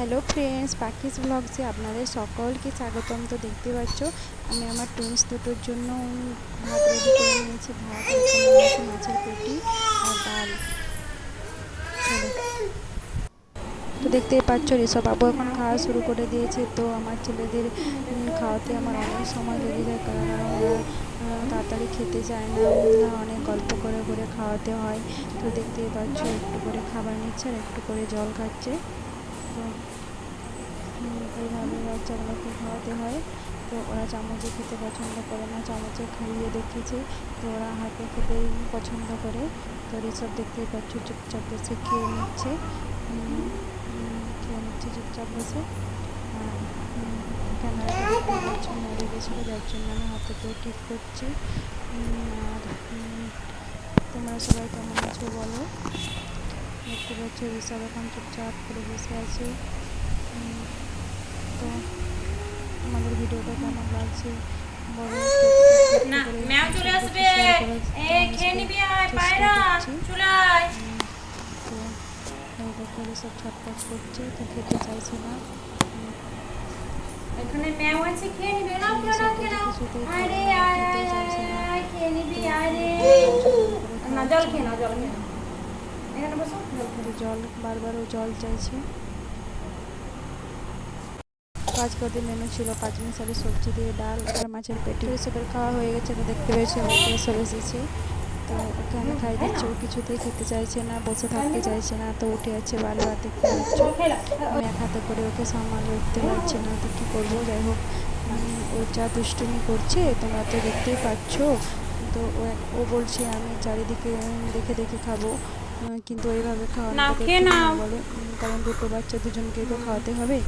Hello friends পাখিস ব্লগসে আপনাদের সকলকে স্বাগতম। তো দেখতে পাচ্ছ, আমি আমার টুইন্স দুটোর জন্য ভাত রেডি করে নিয়েছি। ভাত নিয়েছি মাছের পেটি আর ডাল। তো দেখতেই পাচ্ছ, ঋষভ বাবু এখন খাওয়া শুরু করে দিয়েছে। তো আমার ছেলেদের খাওয়াতে আমার অনেক সময় লেগে যায়, কারণ ওরা তাড়াতাড়ি খেতে চায় না। অনেক গল্প করে করে খাওয়াতে হয়। তো দেখতেই পাচ্ছ, একটু করে খাবার নিচ্ছে আর একটু করে জল খাচ্ছে। এইভাবে বাচ্চাগুলোকে খাওয়াতে হয়। তো ওরা চামচে খেতে পছন্দ করে না, চামচে খাইয়ে দেখেছে। তো ওরা হাতে খেতেই পছন্দ করে। তো ঋষভ দেখতেই পাচ্ছ, চুপচাপ বসে খেয়ে নিচ্ছে। খেয়ে নিচ্ছে, চুপচাপ বসে। আর গেছিল, যার জন্য আমি হাতে করে ঠিক করছি। আর তোমরা সবাই কেমন আছো বলো? দেখতে পাচ্ছ ঋষভ এখন চুপচাপ করে বসে আছে। তো আমাদের ভিডিওটা কেমন লাগছে? না ম্যাও চলে আসবে। এই খেয়ে নিবি আয় পায়রা চলে আয় সব করছে তো খেতে চাইছে না। এখানে ম্যাও আছে খেয়ে নিবি। নাও খেয়ে নাও কিছুতেই খাবে আরে না, আয় আয় আয়, খেয়ে নিবি আরে না জল খেয়ে নাও জল খেয়ে নাও। এখানে বসো। জল, বারবার ও জল চাইছে। পাঁচ কদিন মেনু ছিল, পাঁচ মিশালি সবজি দিয়ে ডাল আর মাছের পেটি। এসবের খাওয়া হয়ে গেছে তো দেখতে পেয়েছি ওকে এসব এসেছে। তো ওকে আমি খাই দিচ্ছি, ও কিছুতেই খেতে চাইছে না, বসে থাকতে চাইছে না, তো উঠে আছে বারবার দেখতে খেয়ে নাও। আমি এক হাতে করে ওকে সামালে উঠতে পারছি না, তো কী করব? যাই হোক ও যা দুষ্টুমি করছে, তোমরা তো দেখতেই পাচ্ছ তো ও ও বলছে আমি চারিদিকে দেখে দেখে খাব। কিন্তু এইভাবে খাওয়ানো নাও। বলো কারণ দুটো বাচ্চা দুজনকে তো খাওয়াতে হবে।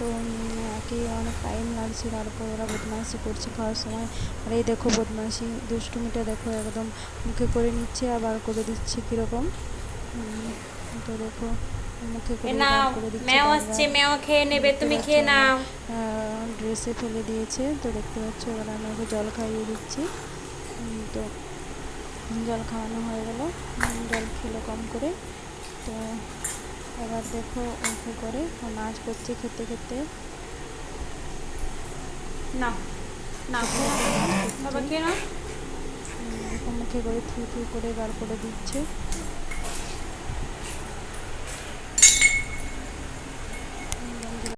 তো একে অনেক টাইম লাগছে তারপর ওরা বদমাইশি করছে খাওয়ার সময়। আর এই দেখো বদমাইশি দুষ্টুমিটা দেখো একদম মুখে করে নিচ্ছে আবার করে দিচ্ছে কীরকম। তো দেখো। মুখে করে নাও বার করে দিচ্ছে ম্যাও আসছে ম্যাও খেয়ে নেবে তুমি খেয়ে নাও। ড্রেসে ফেলে দিয়েছে তো দেখতে পাচ্ছ এবার আমি ওকে জল খাইয়ে দিচ্ছি। তো জল খাওয়ানো হয়ে গেল। জল খেলো কম করে। তো এবার দেখো ওকে করে ও নাচ করছে খেতে খেতে। বাবা খেয়ে নাও। মুখে করে থু থু করে বার করে দিচ্ছে।